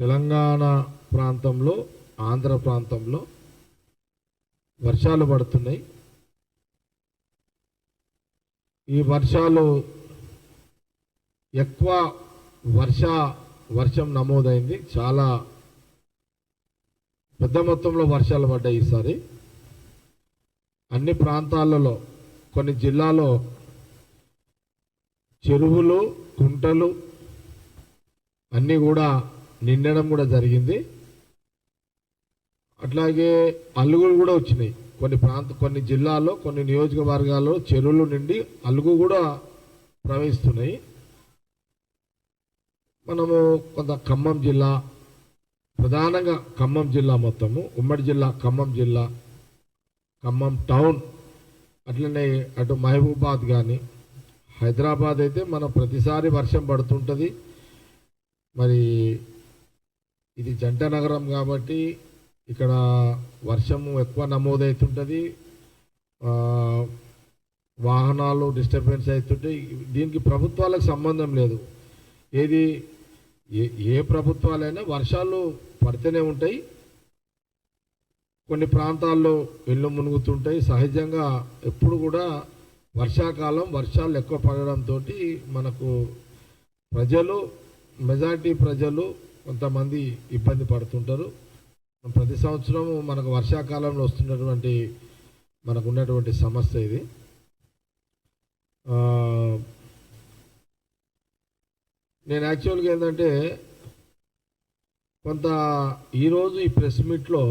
తెలంగాణ ప్రాంతంలో ఆంధ్ర ప్రాంతంలో వర్షాలు పడుతున్నాయి. ఈ వర్షాలు ఎక్కువ వర్ష వర్షం నమోదైంది. చాలా పెద్ద మొత్తంలో వర్షాలు పడ్డాయి ఈసారి. అన్ని ప్రాంతాలలో కొన్ని జిల్లాలో చెరువులు కుంటలు అన్నీ కూడా నిండడం కూడా జరిగింది. అట్లాగే అలుగులు కూడా వచ్చినాయి. కొన్ని ప్రాంత కొన్ని జిల్లాల్లో కొన్ని నియోజకవర్గాల్లో చెరువులు నిండి అలుగు కూడా ప్రవహిస్తున్నాయి. మనము కొంత ఖమ్మం జిల్లా ప్రధానంగా ఖమ్మం జిల్లా మొత్తము ఉమ్మడి జిల్లా ఖమ్మం జిల్లా ఖమ్మం టౌన్ అట్లనే అటు మహబూబాద్ కానీ హైదరాబాద్ అయితే మన ప్రతిసారి వర్షం పడుతుంటుంది. మరి ఇది జంట నగరం కాబట్టి ఇక్కడ వర్షము ఎక్కువ నమోదవుతుంటుంది వాహనాలు డిస్టర్బెన్స్ అవుతుంటాయి దీనికి ప్రభుత్వాలకు సంబంధం లేదు. ఏది ఏ ఏ ప్రభుత్వాలైనా వర్షాలు పడితేనే ఉంటాయి. కొన్ని ప్రాంతాల్లో ఇళ్ళు మునుగుతుంటాయి. సహజంగా ఎప్పుడు కూడా వర్షాకాలం వర్షాలు ఎక్కువ పడడంతో మనకు ప్రజలు మెజారిటీ ప్రజలు కొంతమంది ఇబ్బంది పడుతుంటారు. ప్రతి సంవత్సరం మనకు వర్షాకాలంలో వస్తున్నటువంటి మనకు ఉన్నటువంటి సమస్య ఇది. నేను యాక్చువల్గా ఏంటంటే కొంత ఈరోజు ఈ ప్రెస్ మీట్లో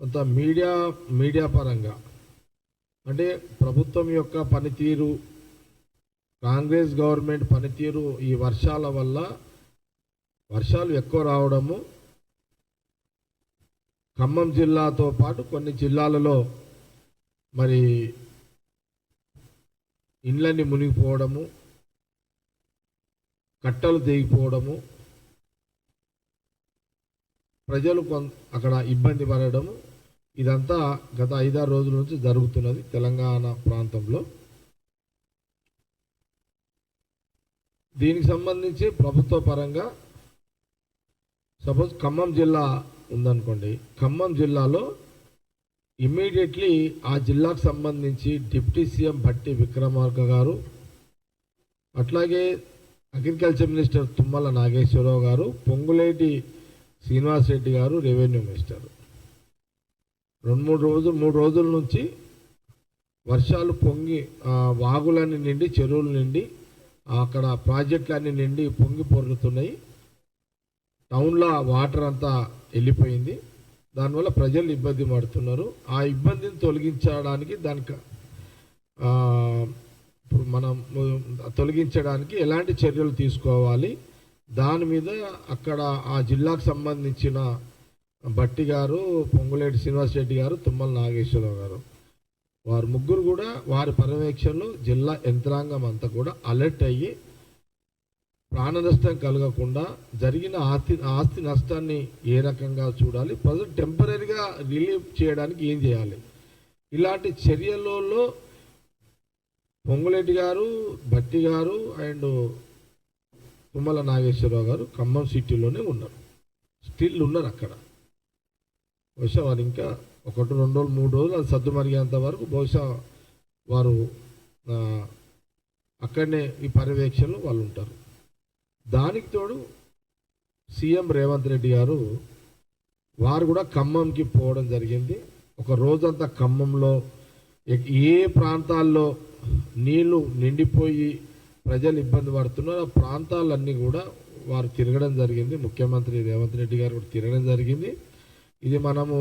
కొంత మీడియా మీడియా పరంగా అంటే ప్రభుత్వం యొక్క పనితీరు కాంగ్రెస్ గవర్నమెంట్ పనితీరు ఈ వర్షాల వల్ల వర్షాలు ఎక్కువ రావడము ఖమ్మం జిల్లాతో పాటు కొన్ని జిల్లాలలో మరి ఇండ్లన్నీ మునిగిపోవడము కట్టలు తెగిపోవడము ప్రజలు కొంత అక్కడ ఇబ్బంది పడడము ఇదంతా గత ఐదారు రోజుల నుంచి జరుగుతున్నది తెలంగాణ ప్రాంతంలో. దీనికి సంబంధించి ప్రభుత్వ పరంగా సపోజ్ ఖమ్మం జిల్లా ఉందనుకోండి ఖమ్మం జిల్లాలో ఇమ్మీడియట్లీ ఆ జిల్లాకు సంబంధించి డిప్యూటీ సీఎం భట్టి విక్రమార్క గారు అట్లాగే అగ్రికల్చర్ మినిస్టర్ తుమ్మల నాగేశ్వరరావు గారు పొంగులేటి శ్రీనివాస్ రెడ్డి గారు రెవెన్యూ మినిస్టర్. రెండు మూడు రోజులు మూడు రోజుల నుంచి వర్షాలు పొంగి ఆ, వాగులన్నీ నిండి చెరువులు నిండి అక్కడ ప్రాజెక్టులన్నీ నిండి పొంగి పొరుగుతున్నాయి టౌన్లో వాటర్ అంతా వెళ్ళిపోయింది. దానివల్ల ప్రజలు ఇబ్బంది పడుతున్నారు. ఆ ఇబ్బందిని తొలగించడానికి దానికి ఇప్పుడు మనం తొలగించడానికి ఎలాంటి చర్యలు తీసుకోవాలి? దాని మీద అక్కడ ఆ జిల్లాకు సంబంధించిన భట్టి గారు పొంగులేటి శ్రీనివాస్ రెడ్డి గారు తుమ్మల నాగేశ్వరరావు గారు వారు ముగ్గురు కూడా వారి పర్యవేక్షణలో జిల్లా యంత్రాంగం అంతా కూడా అలర్ట్ అయ్యి ప్రాణ నష్టం కలగకుండా జరిగిన ఆస్తి ఆస్తి నష్టాన్ని ఏ రకంగా చూడాలి? ప్రజలు టెంపరీగా రిలీఫ్ చేయడానికి ఏం చేయాలి? ఇలాంటి చర్యలలో పొంగులేటి గారు భట్టి గారు అండ్ తుమ్మల నాగేశ్వరరావు గారు ఖమ్మం సిటీలోనే ఉన్నారు. స్టిల్ ఉన్నారు అక్కడ. బహుశా వారు ఇంకా ఒకటి రెండు రోజులు మూడు రోజులు అది సర్దుమరిగేంత వరకు బహుశా వారు అక్కడనే ఈ పర్యవేక్షణలో వాళ్ళు ఉంటారు. దానికి తోడు సీఎం రేవంత్ రెడ్డి గారు వారు కూడా ఖమ్మంకి పోవడం జరిగింది. ఒక రోజంతా ఖమ్మంలో ఏ ప్రాంతాల్లో నీళ్ళు నిండిపోయి ప్రజలు ఇబ్బంది పడుతున్నారు ఆ ప్రాంతాలన్నీ కూడా వారు తిరగడం జరిగింది. ముఖ్యమంత్రి రేవంత్ రెడ్డి గారు కూడా తిరగడం జరిగింది. ఇది మనము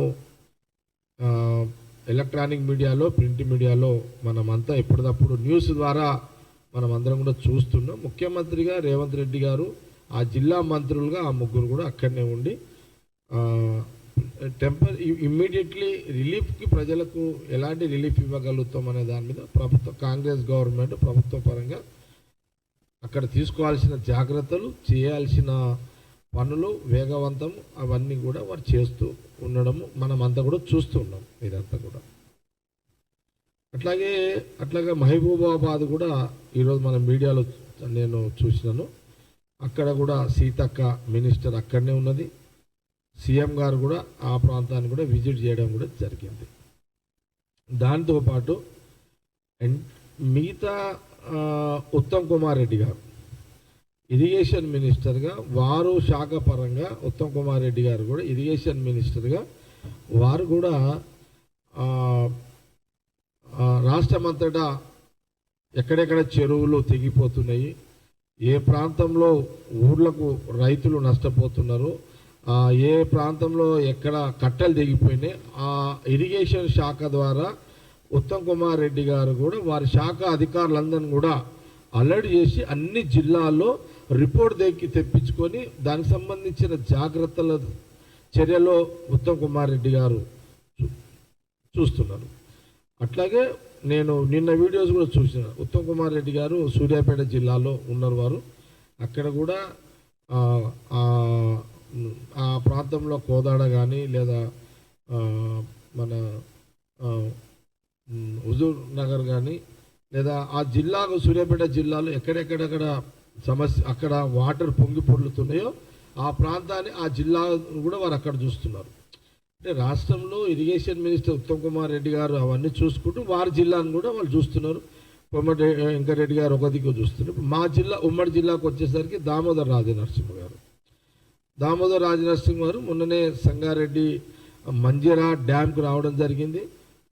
ఎలక్ట్రానిక్ మీడియాలో ప్రింట్ మీడియాలో మనమంతా ఎప్పటికప్పుడు న్యూస్ ద్వారా మనం అందరం కూడా చూస్తున్నాం. ముఖ్యమంత్రిగా రేవంత్ రెడ్డి గారు ఆ జిల్లా మంత్రులుగా ఆ ముగ్గురు కూడా అక్కడనే ఉండి టెంపర్ ఇమ్మీడియట్లీ రిలీఫ్కి ప్రజలకు ఎలాంటి రిలీఫ్ ఇవ్వగలుగుతాం అనే దాని మీద ప్రభుత్వ కాంగ్రెస్ గవర్నమెంట్ ప్రభుత్వ పరంగా అక్కడ తీసుకోవాల్సిన జాగ్రత్తలు చేయాల్సిన పనులు వేగవంతం అవన్నీ కూడా వారు చేస్తూ ఉండడము మనం అంతా కూడా చూస్తూ ఉన్నాం. ఇదంతా కూడా. అట్లాగే అట్లాగే మహబూబాబాద్ కూడా ఈరోజు మన మీడియాలో నేను చూసినాను. అక్కడ కూడా సీతక్క మినిస్టర్ అక్కడనే ఉన్నది. సీఎం గారు కూడా ఆ ప్రాంతాన్ని కూడా విజిట్ చేయడం కూడా జరిగింది. దాంతోపాటు అండ్ మిగతా ఉత్తమ్ కుమార్ రెడ్డి గారు ఇరిగేషన్ మినిస్టర్గా వారు శాఖ పరంగా ఉత్తమ్ కుమార్ రెడ్డి గారు కూడా ఇరిగేషన్ మినిస్టర్గా వారు కూడా రాష్ట్రమంతటా ఎక్కడెక్కడ చెరువులు తెగిపోతున్నాయి ఏ ప్రాంతంలో ఊర్లకు రైతులు నష్టపోతున్నారు ఏ ప్రాంతంలో ఎక్కడ కట్టెలు తెగిపోయినాయి ఆ ఇరిగేషన్ శాఖ ద్వారా ఉత్తమ్ కుమార్ రెడ్డి గారు కూడా వారి శాఖ అధికారులందరినీ కూడా అలర్ట్ చేసి అన్ని జిల్లాల్లో రిపోర్ట్ దగ్గరికి తెప్పించుకొని దానికి సంబంధించిన జాగ్రత్తల చర్యలో ఉత్తమ్ కుమార్ రెడ్డి గారు చూస్తున్నారు. అట్లాగే నేను నిన్న వీడియోస్ కూడా చూసిన. ఉత్తమ్ కుమార్ రెడ్డి గారు సూర్యాపేట జిల్లాలో ఉన్నారు వారు. అక్కడ కూడా ఆ, ప్రాంతంలో కోదాడ కానీ లేదా మన హుజూర్ నగర్ కానీ లేదా ఆ జిల్లాకు సూర్యాపేట జిల్లాలో ఎక్కడెక్కడెక్కడ సమస్య అక్కడ వాటర్ పొంగి పొర్లుతున్నాయో ఆ ప్రాంతాన్ని ఆ జిల్లా కూడా వారు అక్కడ చూస్తున్నారు. అంటే రాష్ట్రంలో ఇరిగేషన్ మినిస్టర్ ఉత్తమ్ కుమార్ రెడ్డి గారు అవన్నీ చూసుకుంటూ వారి జిల్లాను కూడా వాళ్ళు చూస్తున్నారు. కొమ్మటి వెంకరెడ్డి గారు ఒక దిక్కు చూస్తున్నారు. మా జిల్లా ఉమ్మడి జిల్లాకు వచ్చేసరికి దామోదర్ రాజనరసింహ గారు. దామోదర్ రాజనరసింహ గారు మొన్ననే సంగారెడ్డి మంజిరా డ్యామ్కు రావడం జరిగింది.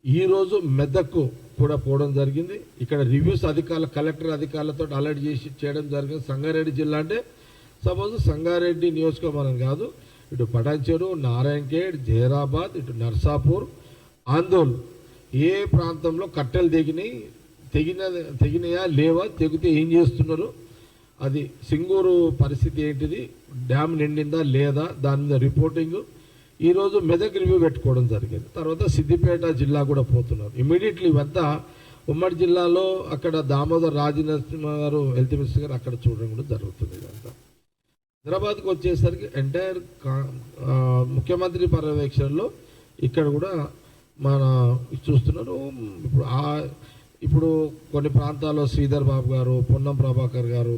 ఈరోజు మెదక్కు కూడా పోవడం జరిగింది. ఇక్కడ రివ్యూస్ అధికారులు కలెక్టర్ అధికారులతో అలర్ట్ చేసి చేయడం జరిగింది. సంగారెడ్డి జిల్లా అంటే సపోజ్ సంగారెడ్డి నియోజకవర్గం కాదు. ఇటు పటాన్చెరు నారాయణఖేడ్ జైరాబాద్ ఇటు నర్సాపూర్ ఆందోళ్. ఏ ప్రాంతంలో కట్టెలు తెగినాయి తెగిన తెగినాయా లేవా తెగితే ఏం చేస్తున్నారు? అది సింగూరు పరిస్థితి ఏంటిది? డ్యామ్ నిండిందా లేదా? దాని మీద రిపోర్టింగ్. ఈరోజు మెదక్ రివ్యూ పెట్టుకోవడం జరిగింది. తర్వాత సిద్దిపేట జిల్లా కూడా పోతున్నారు. ఇమీడియట్లీ ఇవంతా ఉమ్మడి జిల్లాలో అక్కడ దామోదర్ రాజనరసింహ గారు హెల్త్ మినిస్టర్ గారు అక్కడ చూడడం కూడా జరుగుతుంది ఇదంతా. హైదరాబాద్కి వచ్చేసరికి ఎంటైర్ ముఖ్యమంత్రి పర్యవేక్షణలో ఇక్కడ కూడా మన చూస్తున్నారు. ఇప్పుడు ఆ ఇప్పుడు కొన్ని ప్రాంతాల్లో శ్రీధర్ బాబు గారు పొన్నం ప్రభాకర్ గారు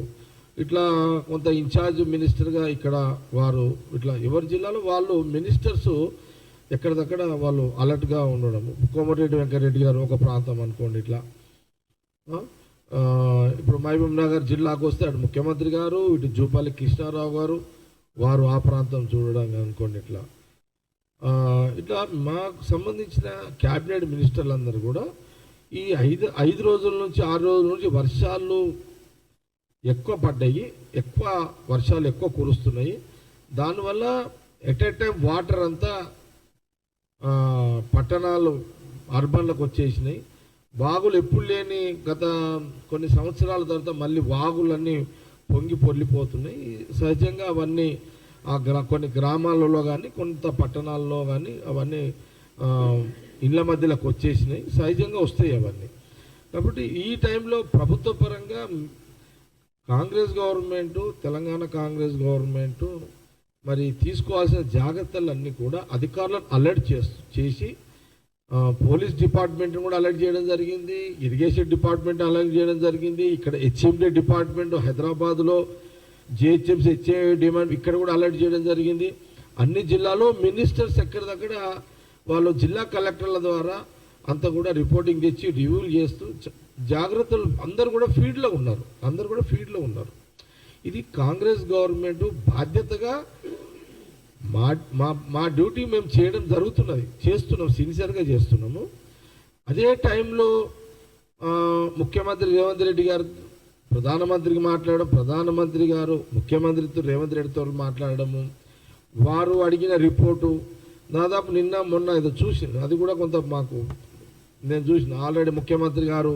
ఇట్లా కొంత ఇన్ఛార్జ్ మినిస్టర్గా ఇక్కడ వారు ఇట్లా ఎవరి జిల్లాలో వాళ్ళు మినిస్టర్స్ ఎక్కడిదక్కడ వాళ్ళు అలర్ట్గా ఉండడం. కోమటిరెడ్డి వెంకరెడ్డి గారు ఒక ప్రాంతం అనుకోండి ఇట్లా. ఇప్పుడు మహబూబ్ నగర్ జిల్లాకు వస్తే అటు ముఖ్యమంత్రి గారు ఇటు జూపల్లి కృష్ణారావు గారు వారు ఆ ప్రాంతం చూడడం అనుకోండి ఇట్లా. ఇట్లా మాకు సంబంధించిన క్యాబినెట్ మినిస్టర్లందరూ కూడా ఈ ఐదు ఐదు రోజుల నుంచి ఆరు రోజుల నుంచి వర్షాలు ఎక్కువ పడ్డాయి ఎక్కువ వర్షాలు ఎక్కువ కురుస్తున్నాయి. దానివల్ల ఎట్ ఎ టైం వాటర్ అంతా పట్టణాలు అర్బన్లకు వచ్చేసినాయి. వాగులు ఎప్పుడు లేని గత కొన్ని సంవత్సరాల తర్వాత మళ్ళీ వాగులన్నీ పొంగి పొర్లిపోతున్నాయి. సహజంగా అవన్నీ ఆ గ్రా కొన్ని గ్రామాలలో కానీ కొంత పట్టణాల్లో కానీ అవన్నీ ఇళ్ళ మధ్యలోకి వచ్చేసినాయి. సహజంగా వస్తాయి అవన్నీ. కాబట్టి ఈ టైంలో ప్రభుత్వ పరంగా కాంగ్రెస్ గవర్నమెంటు తెలంగాణ కాంగ్రెస్ గవర్నమెంటు మరి తీసుకోవాల్సిన జాగ్రత్తలన్నీ కూడా అధికారులను అలర్ట్ చేసి పోలీస్ డిపార్ట్మెంట్ని కూడా అలర్ట్ చేయడం జరిగింది. ఇరిగేషన్ డిపార్ట్మెంట్ అలర్ట్ చేయడం జరిగింది. ఇక్కడ హెచ్ఎండి డిపార్ట్మెంట్ హైదరాబాద్లో జిహెచ్ఎంసీ హెచ్ఏ డిమాండ్ ఇక్కడ కూడా అలర్ట్ చేయడం జరిగింది. అన్ని జిల్లాలో మినిస్టర్స్ దగ్గర వాళ్ళు జిల్లా కలెక్టర్ల ద్వారా అంతా కూడా రిపోర్టింగ్ తెచ్చి రివ్యూలు చేస్తూ జాగ్రత్తలు అందరు కూడా ఫీల్డ్లో ఉన్నారు. అందరు కూడా ఫీల్డ్లో ఉన్నారు. ఇది కాంగ్రెస్ గవర్నమెంట్ బాధ్యతగా మా మా మా డ్యూటీ మేము చేయడం జరుగుతున్నది చేస్తున్నాం సిన్సియర్గా చేస్తున్నాము. అదే టైంలో ముఖ్యమంత్రి రేవంత్ రెడ్డి గారు ప్రధానమంత్రికి మాట్లాడడం ప్రధానమంత్రి గారు ముఖ్యమంత్రితో రేవంత్ రెడ్డితో మాట్లాడడము వారు అడిగిన రిపోర్టు దాదాపు నిన్న మొన్న ఏదో చూసి అది కూడా కొంత మాకు నేను చూసిన ఆల్రెడీ ముఖ్యమంత్రి గారు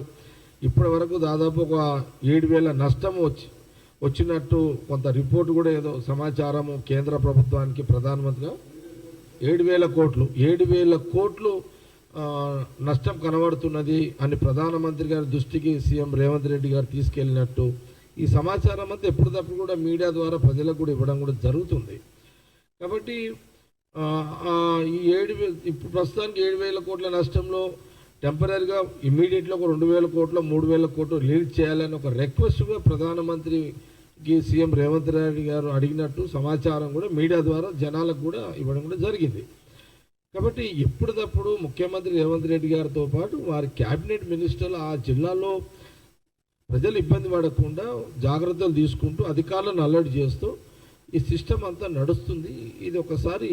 ఇప్పటి వరకు దాదాపు ఒక ఏడు వేల నష్టం వచ్చి వచ్చినట్టు కొంత రిపోర్ట్ కూడా ఏదో సమాచారము కేంద్ర ప్రభుత్వానికి ప్రధానమంత్రిగా ఏడు వేల కోట్లు ఏడు వేల కోట్లు నష్టం కనబడుతున్నది అని ప్రధానమంత్రి గారి దృష్టికి సీఎం రేవంత్ రెడ్డి గారు తీసుకెళ్ళినట్టు ఈ సమాచారం అంతా ఎప్పటికప్పుడు కూడా మీడియా ద్వారా ప్రజలకు కూడా ఇవ్వడం కూడా జరుగుతుంది. కాబట్టి ఈ ఏడు ఇప్పుడు ప్రస్తుతానికి ఏడు వేల కోట్ల నష్టంలో టెంపరీగా ఇమ్మీడియట్గా ఒక రెండు వేల కోట్లు మూడు వేల కోట్లు రిలీజ్ చేయాలని ఒక రిక్వెస్ట్గా ప్రధానమంత్రి కి సీఎం రేవంత్ రెడ్డి గారు అడిగినట్టు సమాచారం కూడా మీడియా ద్వారా జనాలకు కూడా ఇవ్వడం కూడా జరిగింది. కాబట్టి ఎప్పటికప్పుడు ముఖ్యమంత్రి రేవంత్ రెడ్డి గారితో పాటు వారి క్యాబినెట్ మినిస్టర్లు ఆ జిల్లాలో ప్రజలు ఇబ్బంది పడకుండా జాగ్రత్తలు తీసుకుంటూ అధికారులను అలర్ట్ చేస్తూ ఈ సిస్టమ్ అంతా నడుస్తుంది. ఇది ఒకసారి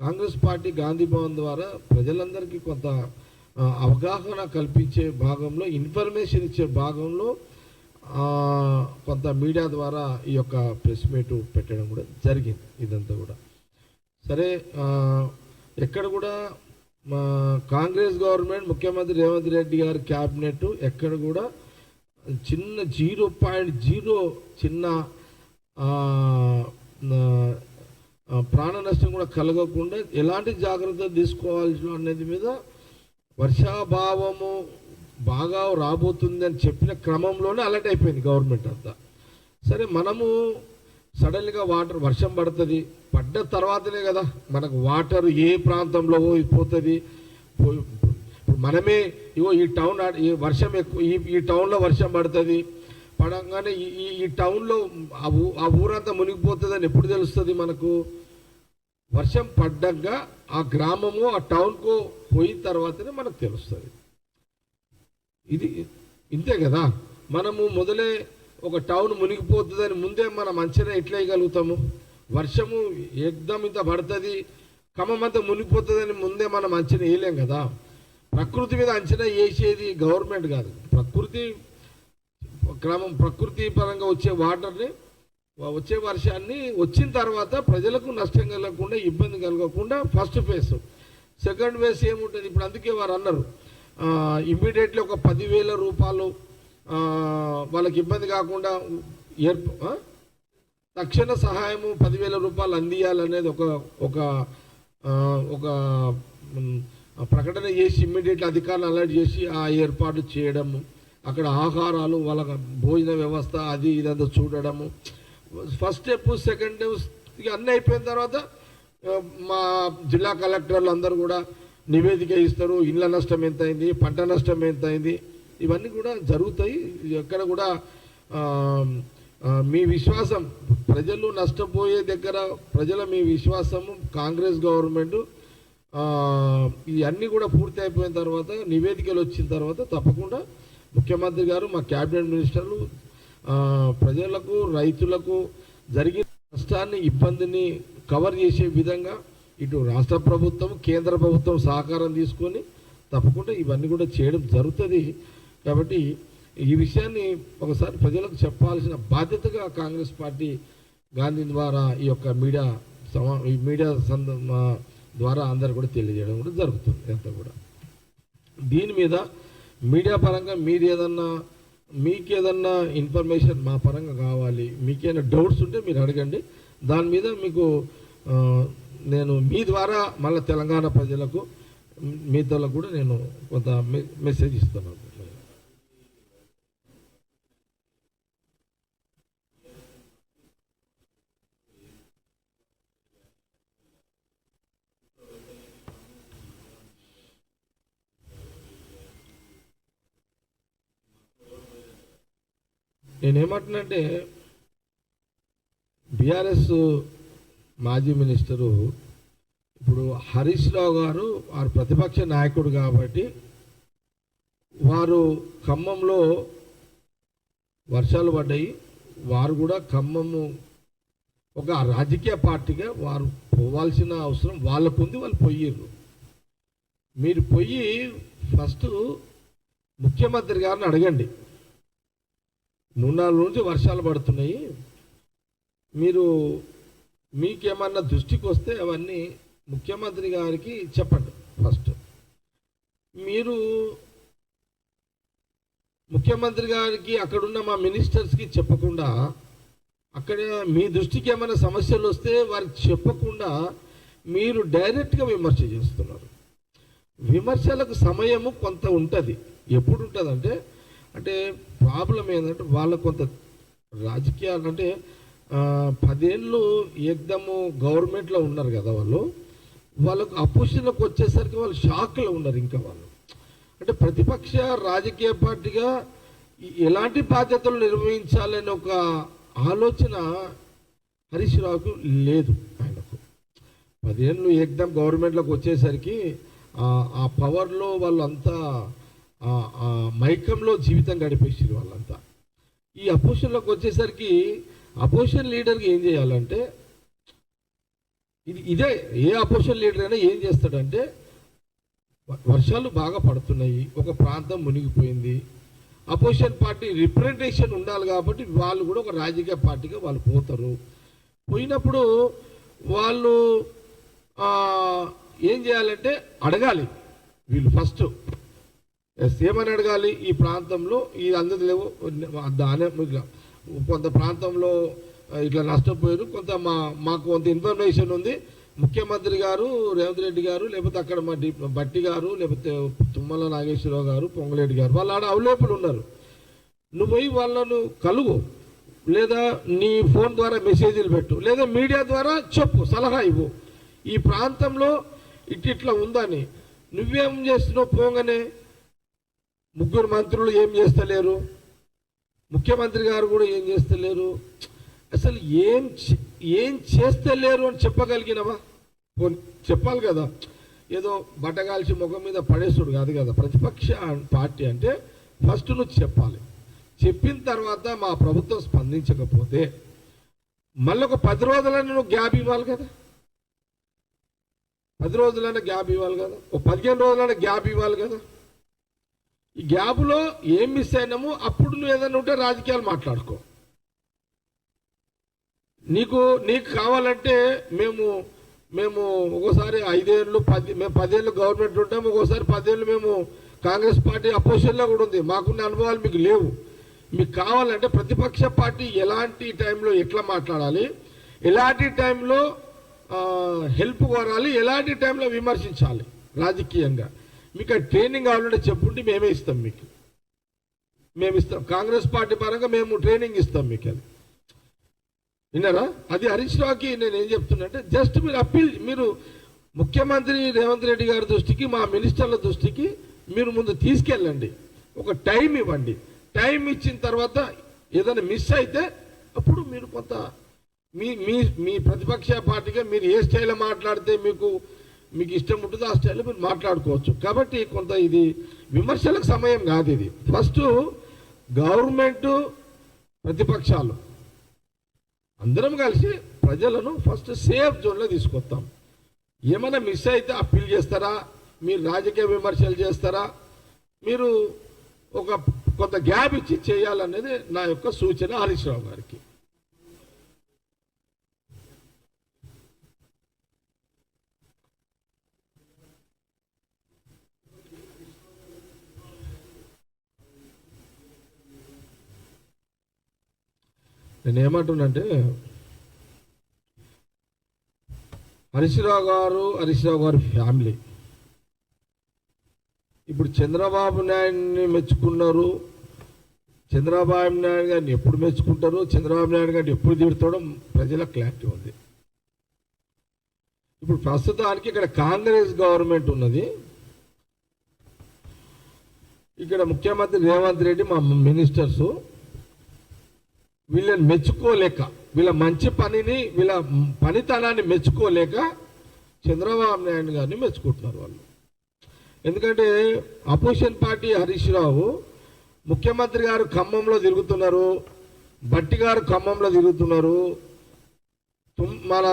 కాంగ్రెస్ పార్టీ గాంధీ భవన్ ద్వారా ప్రజలందరికీ కొంత అవగాహన కల్పించే భాగంలో ఇన్ఫర్మేషన్ ఇచ్చే భాగంలో కొంత మీడియా ద్వారా ఈ యొక్క ప్రెస్ మీట్ పెట్టడం కూడా జరిగింది ఇదంతా కూడా. సరే ఎక్కడ కూడా మా కాంగ్రెస్ గవర్నమెంట్ ముఖ్యమంత్రి రేవంత్ రెడ్డి గారి క్యాబినెట్ ఎక్కడ కూడా చిన్న జీరో పాయింట్ జీరో చిన్న ప్రాణ నష్టం కూడా కలగకుండా ఎలాంటి జాగ్రత్తలు తీసుకోవాల్సిన అనేది మీద వర్షాభావము బాగా రాబోతుంది అని చెప్పిన క్రమంలోనే అలర్ట్ అయిపోయింది గవర్నమెంట్ అంతా. సరే మనము సడన్గా వాటర్ వర్షం పడుతుంది పడ్డ తర్వాతనే కదా మనకు వాటర్ ఏ ప్రాంతంలో పోయి- పోతుంది ఇప్పుడు మనమే ఇగో ఈ టౌన్ ఈ వర్షం ఎక్కువ ఈ ఈ టౌన్లో వర్షం పడుతుంది పడంగానే ఈ ఈ టౌన్లో ఆ ఊ ఆ ఊరంతా మునిగిపోతుందని ఎప్పుడు తెలుస్తుంది మనకు? వర్షం పడ్డాక ఆ గ్రామము ఆ టౌన్కు పోయిన తర్వాతనే మనకు తెలుస్తుంది. ఇది ఇంతే కదా? మనము మొదలే ఒక టౌన్ మునిగిపోతుందని ముందే మనం అంచనా ఎట్లా వేయగలుగుతాము వర్షము ఎగ్దం ఇంత పడుతుంది ఖమ్మమంతా మునిగిపోతుందని ముందే మనం అంచనా వేయలేం కదా? ప్రకృతి మీద అంచనా వేసేది గవర్నమెంట్ కాదు. ప్రకృతి క్రమం ప్రకృతి పరంగా వచ్చే వాటర్ని వచ్చే వర్షాన్ని వచ్చిన తర్వాత ప్రజలకు నష్టం కలగకుండా ఇబ్బంది కలగకుండా ఫస్ట్ ఫేజ్. సెకండ్ ఫేజ్ ఏముంటుంది? ఇప్పుడు అందుకే వారు అన్నారు ఇమ్మీడియట్లీ ఒక పదివేల రూపాయలు వాళ్ళకి ఇబ్బంది కాకుండా ఏర్ప తక్షణ సహాయము పదివేల రూపాయలు అందియాలనేది ఒక ఒక ఒక ప్రకటన చేసి ఇమ్మీడియట్లీ అధికారులు అలర్ట్ చేసి ఆ ఏర్పాటు చేయడము అక్కడ ఆహారాలు వాళ్ళ భోజన వ్యవస్థ అది ఇదంతా చూడడము. ఫస్ట్ స్టెప్ సెకండ్ స్టెప్ అన్నీ అయిపోయిన తర్వాత మా జిల్లా కలెక్టర్లు అందరూ కూడా నివేదిక ఇస్తారు ఇళ్ళ నష్టం ఎంత అయింది పంట నష్టం ఎంత అయింది ఇవన్నీ కూడా జరుగుతాయి. ఎక్కడ కూడా మీ విశ్వాసం ప్రజలు నష్టపోయే దగ్గర ప్రజల మీ విశ్వాసము కాంగ్రెస్ గవర్నమెంట్ ఇవన్నీ కూడా పూర్తి అయిపోయిన తర్వాత నివేదికలు వచ్చిన తర్వాత తప్పకుండా ముఖ్యమంత్రి గారు మా క్యాబినెట్ మినిస్టర్లు ప్రజలకు రైతులకు జరిగిన నష్టాన్ని ఇబ్బందిని కవర్ చేసే విధంగా ఇటు రాష్ట్ర ప్రభుత్వం కేంద్ర ప్రభుత్వం సహకారం తీసుకొని తప్పకుండా ఇవన్నీ కూడా చేయడం జరుగుతుంది. కాబట్టి ఈ విషయాన్ని ఒకసారి ప్రజలకు చెప్పాల్సిన బాధ్యతగా కాంగ్రెస్ పార్టీ గాంధీ ద్వారా ఈ యొక్క మీడియా సమా ఈ మీడియా సంద ద్వారా అందరు కూడా తెలియజేయడం కూడా జరుగుతుంది అంతా కూడా. దీని మీద మీడియా పరంగా మీరు ఏదన్నా మీకు ఏదన్నా ఇన్ఫర్మేషన్ మా పరంగా కావాలి మీకేమైనా డౌట్స్ ఉంటే మీరు అడగండి. దాని మీద మీకు నేను మీ ద్వారా మళ్ళీ తెలంగాణ ప్రజలకు మిగతా కూడా నేను కొంత మె- మెసేజ్ ఇస్తున్నాను నేనేమంటున్నానంటే బీఆర్ఎస్ మాజీ మినిస్టరు ఇప్పుడు హరీష్ రావు గారు వారు ప్రతిపక్ష నాయకుడు కాబట్టి వారు ఖమ్మంలో వర్షాలు పడ్డాయి. వారు కూడా ఖమ్మము ఒక రాజకీయ పార్టీగా వారు పోవాల్సిన అవసరం వాళ్ళకు ఉంది వాళ్ళు పోయారు మీరు పోయి ఫస్ట్ ముఖ్యమంత్రి గారిని అడగండి. మూడు నాలుగు నుంచి వర్షాలు పడుతున్నాయి. మీరు మీకేమన్నా దృష్టికి వస్తే అవన్నీ ముఖ్యమంత్రి గారికి చెప్పండి ఫస్ట్. మీరు ముఖ్యమంత్రి గారికి అక్కడున్న మా మినిస్టర్స్కి చెప్పకుండా అక్కడ మీ దృష్టికి ఏమైనా సమస్యలు వస్తే వారికి చెప్పకుండా మీరు డైరెక్ట్గా విమర్శ చేస్తున్నారు. విమర్శలకు సమయము కొంత ఉంటుంది. ఎప్పుడు ఉంటుంది అంటే అంటే ప్రాబ్లం ఏంటంటే వాళ్ళ కొంత రాజకీయాలు అంటే పదేళ్ళు ఏకదము గవర్నమెంట్లో ఉన్నారు కదా వాళ్ళు. వాళ్ళకు అపోజిషన్లోకి వచ్చేసరికి వాళ్ళు షాక్లో ఉన్నారు ఇంకా వాళ్ళు. అంటే ప్రతిపక్ష రాజకీయ పార్టీగా ఎలాంటి బాధ్యతలు నిర్వహించాలనే ఒక ఆలోచన హరీష్ రావుకు లేదు ఆయనకు. పదేళ్ళు ఎగ్దం గవర్నమెంట్లోకి వచ్చేసరికి ఆ- పవర్లో వాళ్ళంతా మైకంలో జీవితం గడిపేసారు వాళ్ళంతా. ఈ అపోజిషన్లోకి వచ్చేసరికి అపోజిషన్ లీడర్కి ఏం చేయాలంటే ఇది ఇదే ఏ అపోజిషన్ లీడర్ అయినా ఏం చేస్తాడంటే వ- వర్షాలు బాగా పడుతున్నాయి ఒక ప్రాంతం మునిగిపోయింది అపోజిషన్ పార్టీ రిప్రజెంటేషన్ ఉండాలి కాబట్టి వాళ్ళు కూడా ఒక రాజకీయ పార్టీగా వాళ్ళు పోతారు. పోయినప్పుడు వాళ్ళు ఏం చేయాలంటే అడగాలి వీళ్ళు ఫస్ట్. ఎస్ ఏమని అడగాలి ఈ ప్రాంతంలో ఈ అందదు లేవు దానే కొంత ప్రాంతంలో ఇట్లా నష్టపోయారు కొంత మా మాకు కొంత ఇన్ఫర్మేషన్ ఉంది. ముఖ్యమంత్రి గారు రేవంత్ రెడ్డి గారు లేకపోతే అక్కడ మా డి బట్టి గారు లేకపోతే తుమ్మల నాగేశ్వరరావు గారు పొంగులేటి గారు వాళ్ళు ఆడ అవైలబుల్ ఉన్నారు. నువ్వు పోయి వాళ్ళను కలుగు. లేదా నీ ఫోన్ ద్వారా మెసేజ్లు పెట్టు. లేదా మీడియా ద్వారా చెప్పు సలహా ఇవ్వు. ఈ ప్రాంతంలో ఇట్ ఇట్లా ఉందని. నువ్వేం చేస్తున్నావు? పోగానే. ముగ్గురు మంత్రులు ఏం చేస్తలేరు? ముఖ్యమంత్రి గారు కూడా ఏం చేస్తలేరు? అసలు ఏం ఏం చేస్తలేరు అని చెప్పగలిగినవా? చెప్పాలి కదా. ఏదో బట్టగాల్చి ముఖం మీద పడేసుడు కాదు కదా. ప్రతిపక్ష పార్టీ అంటే ఫస్ట్ నువ్వు చెప్పాలి. చెప్పిన తర్వాత మా ప్రభుత్వం స్పందించకపోతే మళ్ళీ ఒక పది రోజులైనా నువ్వు గ్యాప్ ఇవ్వాలి కదా. పది రోజులైనా గ్యాప్ ఇవ్వాలి కదా. ఒక పదిహేను రోజులైనా గ్యాప్ ఇవ్వాలి కదా. ఈ ఏం మిస్ అయినాము అప్పుడు నువ్వు ఏదైనా ఉంటే రాజకీయాలు మాట్లాడుకో. నీకు నీకు కావాలంటే మేము మేము ఒక్కోసారి ఐదేళ్ళు పది మేము పదేళ్ళు గవర్నమెంట్ ఉంటాము ఒక్కోసారి పదేళ్ళు మేము కాంగ్రెస్ పార్టీ అపోజిషన్లో కూడా ఉంది. మాకున్న అనుభవాలు మీకు లేవు. మీకు కావాలంటే ప్రతిపక్ష పార్టీ ఎలాంటి టైంలో ఎట్లా మాట్లాడాలి ఎలాంటి టైంలో హెల్ప్ కోరాలి ఎలాంటి టైంలో విమర్శించాలి రాజకీయంగా. మీకు ఆ ట్రైనింగ్ కావాలంటే చెప్పుంటే మేమే ఇస్తాం మీకు. మేము ఇస్తాం. కాంగ్రెస్ పార్టీ పరంగా మేము ట్రైనింగ్ ఇస్తాం మీకు అది. విన్నారా? అది హరీష్ రావుకి నేను ఏం చెప్తున్నా అంటే జస్ట్ మీరు అప్పీల్ మీరు ముఖ్యమంత్రి రేవంత్ రెడ్డి గారి దృష్టికి మా మినిస్టర్ల దృష్టికి మీరు ముందు తీసుకెళ్ళండి. ఒక టైం ఇవ్వండి. టైం ఇచ్చిన తర్వాత ఏదైనా మిస్ అయితే అప్పుడు మీరు కొంత మీ మీ మీ ప్రతిపక్ష పార్టీగా మీరు ఏ స్టైల్లో మాట్లాడితే మీకు మీకు ఇష్టం ఉంటుందో ఆ స్టైల్లో మీరు మాట్లాడుకోవచ్చు. కాబట్టి కొంత ఇది విమర్శలకు సమయం కాదు ఇది. ఫస్ట్ గవర్నమెంట్ ప్రతిపక్షాలు. అందరం కలిసి ప్రజలను ఫస్ట్ సేఫ్ జోన్లో తీసుకొస్తాం. ఏమైనా మిస్ అయితే అప్పీల్ చేస్తారా? మీరు రాజకీయ విమర్శలు చేస్తారా? మీరు ఒక కొంత గ్యాప్ ఇచ్చి చేయాలనేది నా యొక్క సూచన హరీష్ రావు గారికి. నేను ఏమంటున్నంటే హరిశిరావు గారు హరీష్ రావు గారి ఫ్యామిలీ. ఇప్పుడు చంద్రబాబు నాయుడిని మెచ్చుకున్నారు చంద్రబాబు నాయుడు గారిని ఎప్పుడు మెచ్చుకుంటారు చంద్రబాబు నాయుడు గారిని ఎప్పుడు తిడతాడో ప్రజల క్లారిటీ ఉంది. ఇప్పుడు ప్రస్తుతానికి ఇక్కడ కాంగ్రెస్ గవర్నమెంట్ ఉన్నది. ఇక్కడ ముఖ్యమంత్రి రేవంత్ రెడ్డి మా మినిస్టర్స్. వీళ్ళని మెచ్చుకోలేక వీళ్ళ మంచి పనిని వీళ్ళ పనితనాన్ని మెచ్చుకోలేక చంద్రబాబు నాయుడు గారిని మెచ్చుకుంటున్నారు వాళ్ళు. ఎందుకంటే అపోజిషన్ పార్టీ హరీష్ రావు ముఖ్యమంత్రి గారు ఖమ్మంలో తిరుగుతున్నారు భట్టి గారు ఖమ్మంలో తిరుగుతున్నారు తుమ్- మన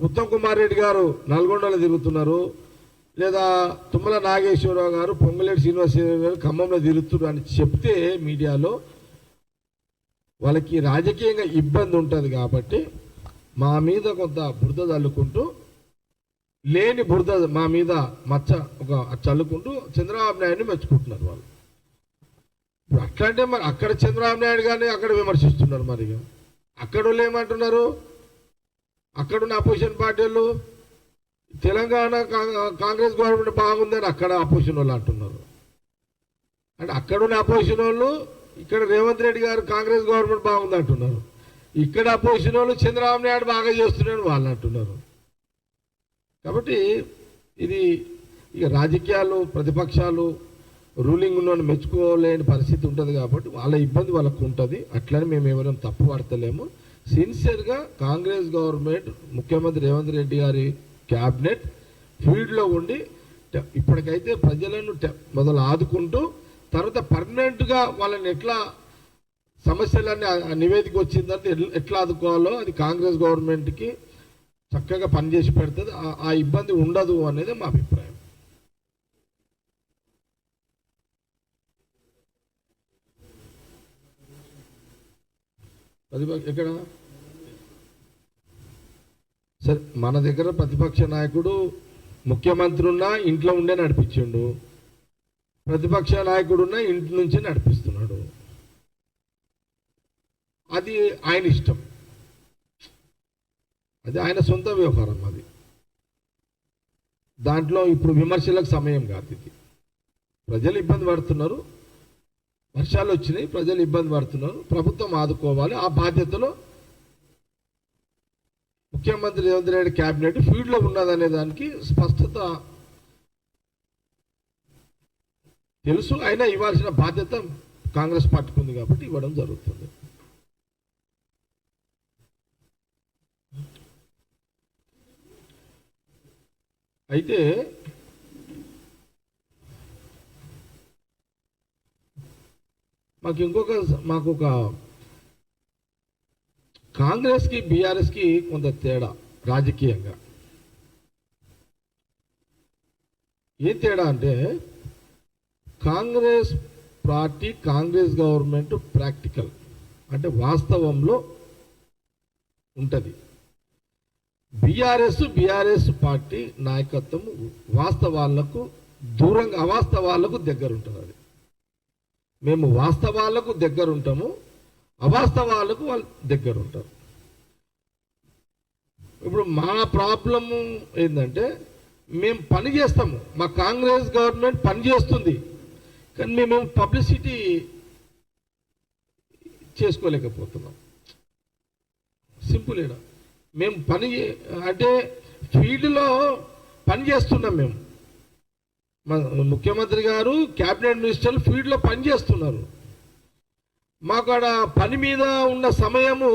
ఉత్తమ్ కుమార్ రెడ్డి గారు నల్గొండలో తిరుగుతున్నారు లేదా తుమ్మల నాగేశ్వరరావు గారు పొంగులేటి శ్రీనివాసరావు గారు ఖమ్మంలో తిరుగుతున్నారు అని చెప్తే మీడియాలో వాళ్ళకి రాజకీయంగా ఇబ్బంది ఉంటుంది కాబట్టి మా మీద కొంత బురద చల్లుకుంటూ లేని బురద మా మీద మచ్చ ఒక చల్లుకుంటూ చంద్రబాబు నాయుడిని మెచ్చుకుంటున్నారు వాళ్ళు. ఇప్పుడు అట్లా అంటే మరి అక్కడ చంద్రబాబు నాయుడు గారిని అక్కడ విమర్శిస్తున్నారు మరి అక్కడ వాళ్ళు ఏమంటున్నారు? అక్కడున్న అపోజిషన్ పార్టీలు తెలంగాణ కాంగ్రెస్ గవర్నమెంట్ బాగుందని అక్కడ అపోజిషన్ వాళ్ళు అంటున్నారు. అంటే అక్కడున్న అపోజిషన్ వాళ్ళు ఇక్కడ రేవంత్ రెడ్డి గారు కాంగ్రెస్ గవర్నమెంట్ బాగుంది అంటున్నారు. ఇక్కడ అపోజిషన్ వాళ్ళు చంద్రబాబు నాయుడు బాగా చేస్తున్నాడు వాళ్ళు అంటున్నారు. కాబట్టి ఇది ఇక రాజకీయాలు ప్రతిపక్షాలు రూలింగ్ ఉన్న మెచ్చుకోలేని పరిస్థితి ఉంటుంది కాబట్టి వాళ్ళ ఇబ్బంది వాళ్ళకు ఉంటుంది. అట్లనే మేము ఎవరైనా తప్పు పడతలేము. సిన్సియర్గా కాంగ్రెస్ గవర్నమెంట్ ముఖ్యమంత్రి రేవంత్ రెడ్డి గారి క్యాబినెట్ ఫీల్డ్లో ఉండి ఇప్పటికైతే ప్రజలను మొదలు ఆదుకుంటూ తర్వాత పర్మనెంట్గా వాళ్ళని ఎట్లా సమస్యలన్నీ నివేదిక వచ్చిందంటే ఎట్లా ఆదుకోవాలో అది కాంగ్రెస్ గవర్నమెంట్కి చక్కగా పనిచేసి పెడుతుంది. ఆ- ఆ ఇబ్బంది ఉండదు అనేది మా అభిప్రాయం. ప్రతిపక్ష ఎక్కడ? సరే మన దగ్గర ప్రతిపక్ష నాయకుడు ముఖ్యమంత్రి ఉన్నా ఇంట్లో ఉండే నడిపించిండు. ప్రతిపక్ష నాయకుడున్న ఇంటి నుంచి నడిపిస్తున్నాడు. అది ఆయన ఇష్టం. అది ఆయన సొంత వ్యవహారం అది. దాంట్లో ఇప్పుడు విమర్శలకు సమయం కాదు ఇది. ప్రజలు ఇబ్బంది పడుతున్నారు. వర్షాలు వచ్చినాయి ప్రజలు ఇబ్బంది పడుతున్నారు. ప్రభుత్వం ఆదుకోవాలి. ఆ బాధ్యతలో ముఖ్యమంత్రి రేవంత్ రెడ్డి క్యాబినెట్ ఫీల్డ్లో ఉన్నదనే దానికి స్పష్టత తెలుసు అయినా ఇవ్వాల్సిన బాధ్యత కాంగ్రెస్ పార్టీకి ఉంది కాబట్టి ఇవ్వడం జరుగుతుంది. అయితే మాకు ఇంకొక మాకు ఒక కాంగ్రెస్కి బీఆర్ఎస్కి కొంత తేడా రాజకీయంగా. ఏం తేడా అంటే Congress party Congress government practical. అంటే వాస్తవంలో ఉంటుంది. బీఆర్ఎస్ బీఆర్ఎస్ పార్టీ నాయకత్వం వాస్తవాలకు దూరంగా అవాస్తవాలకు దగ్గర ఉంటుంది అది. మేము వాస్తవాలకు దగ్గర ఉంటాము అవాస్తవాలకు వాళ్ళు దగ్గర ఉంటారు ఇప్పుడు మా ప్రాబ్లము ఏంటంటే మేము పని చేస్తాము మా కాంగ్రెస్ గవర్నమెంట్ పని చేస్తుంది. కానీ మేము పబ్లిసిటీ చేసుకోలేకపోతున్నాం. సింపుల్ ఏడా మేము పని అంటే ఫీల్డ్లో పని చేస్తున్నాం మేము. ముఖ్యమంత్రి గారు క్యాబినెట్ మినిస్టర్లు ఫీల్డ్లో పని చేస్తున్నారు. మాకు ఆడ పని మీద ఉన్న సమయము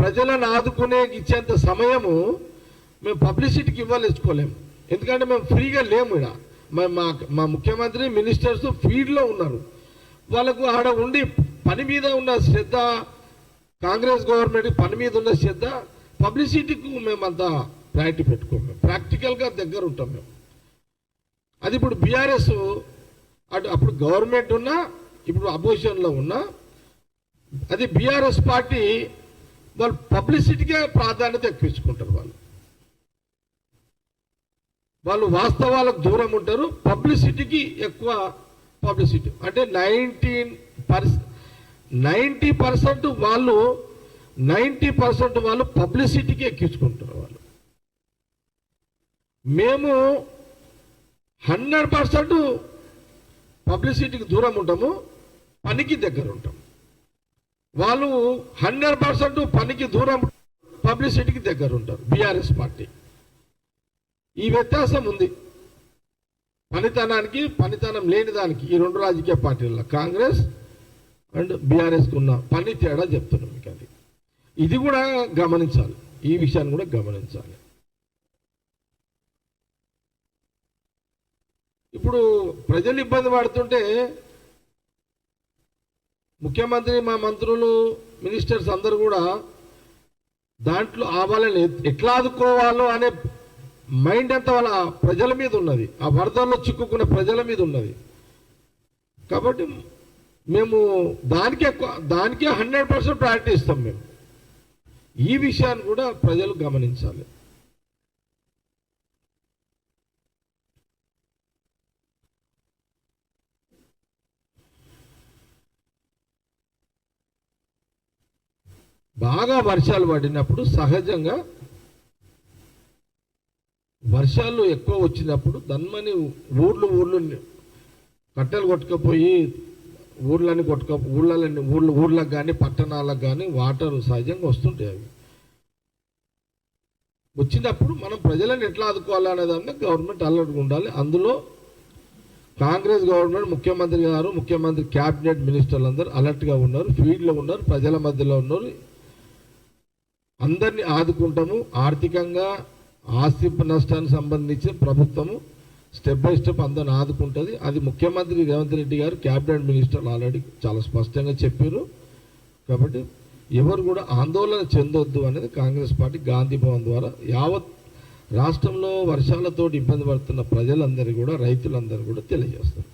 ప్రజలను ఆదుకునే ఇచ్చేంత సమయము మేము పబ్లిసిటీకి ఇవ్వలేసుకోలేము ఎందుకంటే మేము ఫ్రీగా లేము ఇక్కడ. మా మా మా ముఖ్యమంత్రి మినిస్టర్స్ ఫీల్డ్లో ఉన్నారు. వాళ్ళకు ఆడ ఉండి పని మీద ఉన్న శ్రద్ధ కాంగ్రెస్ గవర్నమెంట్ పని మీద ఉన్న శ్రద్ధ పబ్లిసిటీకి మేమంతా ప్రయారిటీ పెట్టుకోము. మేము ప్రాక్టికల్గా దగ్గర ఉంటాం మేము. అది ఇప్పుడు బీఆర్ఎస్ అటు అప్పుడు గవర్నమెంట్ ఉన్నా ఇప్పుడు అపోజిషన్లో ఉన్నా అది బీఆర్ఎస్ పార్టీ వాళ్ళు పబ్లిసిటీకే ప్రాధాన్యత ఎక్కువించుకుంటారు వాళ్ళు. వాళ్ళు వాస్తవాలకు దూరం ఉంటారు. పబ్లిసిటీకి ఎక్కువ పబ్లిసిటీ. అంటే నైన్టీన్ పర్సెంట్ నైంటీ పర్సెంట్ వాళ్ళు నైంటీ పర్సెంట్ వాళ్ళు పబ్లిసిటీకి ఎక్కించుకుంటారు వాళ్ళు. మేము హండ్రెడ్ పర్సెంట్ పబ్లిసిటీకి దూరం ఉంటాము పనికి దగ్గర ఉంటాం. వాళ్ళు హండ్రెడ్ పర్సెంట్ పనికి దూరం పబ్లిసిటీకి దగ్గర ఉంటారు బీఆర్ఎస్ పార్టీ. ఈ వ్యత్యాసం ఉంది. పనితనానికి పనితనం లేని దానికి ఈ రెండు రాజకీయ పార్టీల్లో కాంగ్రెస్ అండ్ బీఆర్ఎస్కి ఉన్న పని తేడా చెప్తున్నాం మీకు అది. ఇది కూడా గమనించాలి. ఈ విషయాన్ని కూడా గమనించాలి. ఇప్పుడు ప్రజలు ఇబ్బంది పడుతుంటే ముఖ్యమంత్రి మా మంత్రులు మినిస్టర్స్ అందరూ కూడా దాంట్లో ఆ వాళ్ళని ఎట్లా ఆదుకోవాలో అనే మైండ్ అంతా వాళ్ళ ప్రజల మీద ఉన్నది. ఆ వరదల్లో చిక్కుకున్న ప్రజల మీద ఉన్నది. కాబట్టి మేము దానికే దానికే హండ్రెడ్ పర్సెంట్ ప్రయారిటీ ఇస్తాం మేము. ఈ విషయాన్ని కూడా ప్రజలు గమనించాలి. బాగా వర్షాలు పడినప్పుడు సహజంగా వర్షాలు ఎక్కువ వచ్చినప్పుడు దన్మని ఊర్లు ఊర్లు కట్టెలు కొట్టుకపోయి ఊర్లని కొట్టుక ఊళ్ళని ఊళ్ళ ఊర్లకు కానీ పట్టణాలకు కానీ వాటర్ సహజంగా వస్తుంటాయి అవి. వచ్చినప్పుడు మనం ప్రజలను ఎట్లా ఆదుకోవాలనే దాన్ని గవర్నమెంట్ అలర్ట్గా ఉండాలి. అందులో కాంగ్రెస్ గవర్నమెంట్ ముఖ్యమంత్రి గారు ముఖ్యమంత్రి క్యాబినెట్ మినిస్టర్లు అందరూ అలర్ట్గా ఉన్నారు. ఫీల్డ్లో ఉన్నారు ప్రజల మధ్యలో ఉన్నారు. అందరినీ ఆదుకుంటాము. ఆర్థికంగా ఆస్తి నష్టానికి సంబంధించి ప్రభుత్వము స్టెప్ బై స్టెప్ అందరిని ఆదుకుంటుంది. అది ముఖ్యమంత్రి రేవంత్ రెడ్డి గారు క్యాబినెట్ మినిస్టర్లు ఆల్రెడీ చాలా స్పష్టంగా చెప్పారు. కాబట్టి ఎవరు కూడా ఆందోళన చెందొద్దు అనేది కాంగ్రెస్ పార్టీ గాంధీ భవన్ ద్వారా యావత్ రాష్ట్రంలో వర్షాలతో ఇబ్బంది పడుతున్న ప్రజలందరూ కూడా రైతులందరూ కూడా తెలియజేస్తారు.